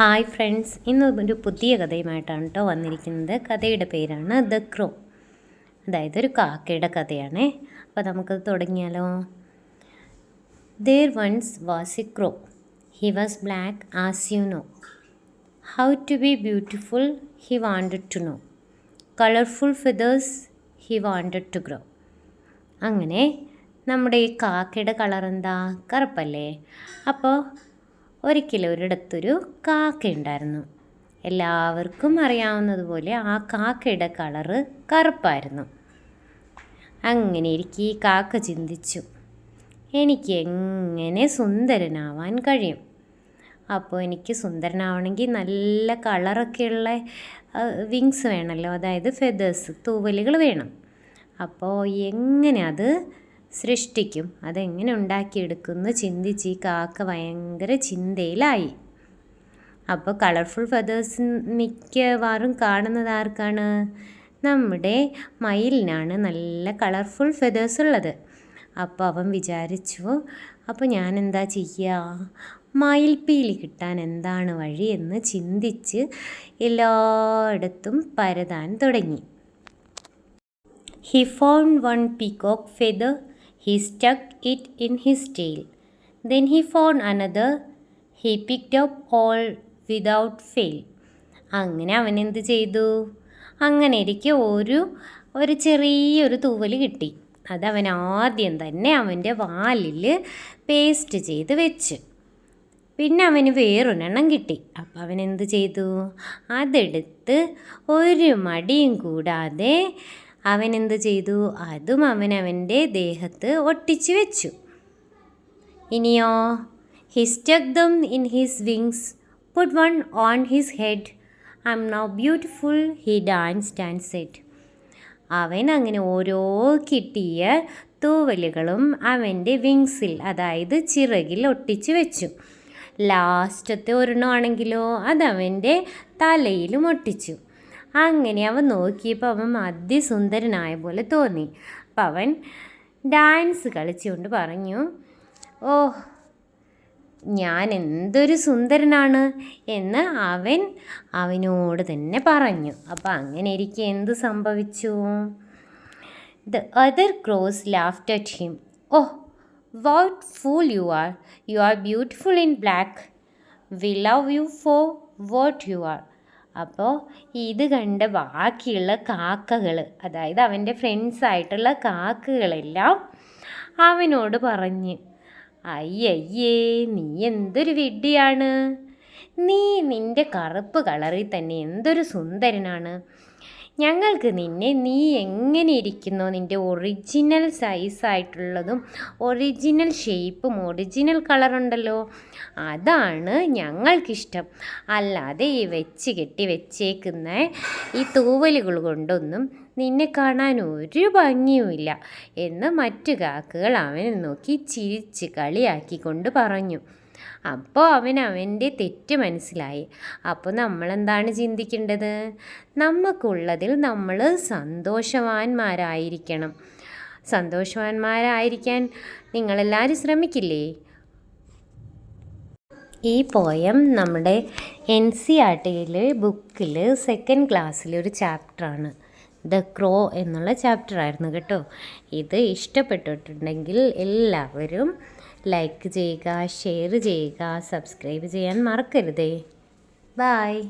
Hi friends ഇന്ന് ഒരു പുതിയ കഥയുമായിട്ടാണ് കേട്ടോ വന്നിരിക്കുന്നത്. കഥയുടെ പേരാണ് ദ ക്രോ അതായത് ഒരു കാക്കയുടെ കഥയാണേ. അപ്പോൾ നമുക്കത് തുടങ്ങിയാലോ? There once was a crow he was black as you know how to be beautiful he wanted to know colourful feathers he wanted to grow അങ്ങനെ നമ്മുടെ ഈ കാക്കയുടെ കളർ എന്താ? കറുപ്പല്ലേ? അപ്പോൾ ഒരിക്കലും ഒരിടത്തൊരു കാക്കയുണ്ടായിരുന്നു എല്ലാവർക്കും അറിയാവുന്നതുപോലെ ആ കാക്കയുടെ കളറ് കറുപ്പായിരുന്നു. അങ്ങനെ ഇരിക്കെ ഈ കാക്ക ചിന്തിച്ചു എനിക്ക് എങ്ങനെ സുന്ദരനാവാൻ കഴിയും? അപ്പോൾ എനിക്ക് സുന്ദരനാവണമെങ്കിൽ നല്ല കളറൊക്കെയുള്ള വിങ്സ് വേണമല്ലോ അതായത് ഫെദേഴ്സ് തൂവലുകൾ വേണം. അപ്പോൾ എങ്ങനെ അത് സൃഷ്ടിക്കും. അതെങ്ങനെ ഉണ്ടാക്കിയെടുക്കുമെന്ന് ചിന്തിച്ച് ഈ കാക്ക ഭയങ്കര ചിന്തയിലായി. അപ്പോൾ കളർഫുൾ ഫെതേഴ്സ് മിക്കവാറും കാണുന്നത് ആർക്കാണ്? നമ്മുടെ മയിലിനാണ് നല്ല കളർഫുൾ ഫെതേഴ്സ് ഉള്ളത്. അപ്പോൾ അവൻ വിചാരിച്ചു അപ്പോൾ ഞാൻ എന്താ ചെയ്യുക മയിൽപ്പീലി കിട്ടാൻ എന്താണ് വഴി? എന്ന് ചിന്തിച്ച് എല്ലായിടത്തും പരതാൻ തുടങ്ങി. He found one peacock feather He stuck it in his tail. Then he found another. He picked up all without fail. അങ്ങനെ അവൻ എന്ത് ചെയ്തു അങ്ങനെ ഇരിക്കെ ഒരു ഒരു ചെറിയൊരു തൂവൽ കിട്ടി അത് അവൻ ആദ്യം തന്നെ അവന്റെ വാലിൽ പേസ്റ്റ് ചെയ്ത് വെച്ച് പിന്നെ അവന് വേറൊരെണ്ണം കിട്ടി അപ്പം അവൻ എന്ത് ചെയ്തു അതെടുത്ത് ഒരു മടിയും കൂടാതെ അവൻ എന്ത് ചെയ്തു? അതും അവൻ അവന്റെ ദേഹത്ത് ഒട്ടിച്ചു വെച്ചു. ഇനിയോ? He stuck them in his wings put one on his head I am now beautiful he dance dance said അവൻ അങ്ങനെ ഓരോ കിട്ടിയ തൂവലുകളും അവന്റെ വിങ്സിൽ അതായത് ചിറകിൽ ഒട്ടിച്ചു വെച്ചു. ലാസ്റ്റത്തെ ഒരെണ്ണമാണെങ്കിലോ അത് അവന്റെ തലയിലും ഒട്ടിച്ചു. അങ്ങനെ അവൻ നോക്കിയപ്പോൾ അവൻ അതിസുന്ദരനായ പോലെ തോന്നി. അപ്പം അവൻ ഡാൻസ് കളിച്ചുകൊണ്ട് പറഞ്ഞു ഓ ഞാൻ എന്തൊരു സുന്ദരനാണ് എന്ന് അവൻ അവനോട് തന്നെ പറഞ്ഞു. അപ്പോൾ അങ്ങനെ ഇരിക്കെ എന്ത് സംഭവിച്ചു? The other crows laughed at him oh what fool you are you are beautiful in black we love you for what you are അപ്പോൾ ഇത് കണ്ട ബാക്കിയുള്ള കാക്കകൾ അതായത് അവന്റെ ഫ്രണ്ട്സായിട്ടുള്ള കാക്കകളെല്ലാം അവനോട് പറഞ്ഞ് അയ്യയ്യേ നീ എന്തൊരു വിഡ്ഢിയാണ്? നീ നിന്റെ കറുപ്പ് കളറിൽ തന്നെ എന്തൊരു സുന്ദരനാണ്? ഞങ്ങൾക്ക് നിന്നെ നീ എങ്ങനെ ഇരിക്കുന്നു? നിന്റെ ഒറിജിനൽ സൈസായിട്ടുള്ളതും ഒറിജിനൽ ഷേപ്പും ഒറിജിനൽ കളറുണ്ടല്ലോ അതാണ് ഞങ്ങൾക്കിഷ്ടം. അല്ലാതെ ഈ വെച്ച് കെട്ടി വെച്ചേക്കുന്ന ഈ തൂവലുകൾ കൊണ്ടൊന്നും നിന്നെ കാണാൻ ഒരു ഭംഗിയുമില്ല എന്ന് മറ്റു കാക്കകൾ അവനെ നോക്കി ചിരിച്ച് കളിയാക്കിക്കൊണ്ട് പറഞ്ഞു. അപ്പോൾ അവൻ അവന്റെ തെറ്റ് മനസ്സിലായി. അപ്പോൾ നമ്മളെന്താണ് ചിന്തിക്കേണ്ടത്? നമുക്കുള്ളതിൽ നമ്മൾ സന്തോഷവാന്മാരായിരിക്കണം. സന്തോഷവാന്മാരായിരിക്കാൻ നിങ്ങളെല്ലാവരും ശ്രമിക്കില്ലേ? ഈ പോയം നമ്മുടെ എൻ സി ആർ ടിയിലെ ബുക്കിൽ സെക്കൻഡ് ക്ലാസ്സിലെ ഒരു ചാപ്റ്ററാണ്. ദ ക്രോ എന്നുള്ള ചാപ്റ്ററായിരുന്നു കേട്ടോ. ഇത് ഇഷ്ടപ്പെട്ടിട്ടുണ്ടെങ്കിൽ എല്ലാവരും ലൈക്ക് ചെയ്യുക ഷെയർ ചെയ്യുക സബ്സ്ക്രൈബ് ചെയ്യാൻ മറക്കരുതേ. ബായ്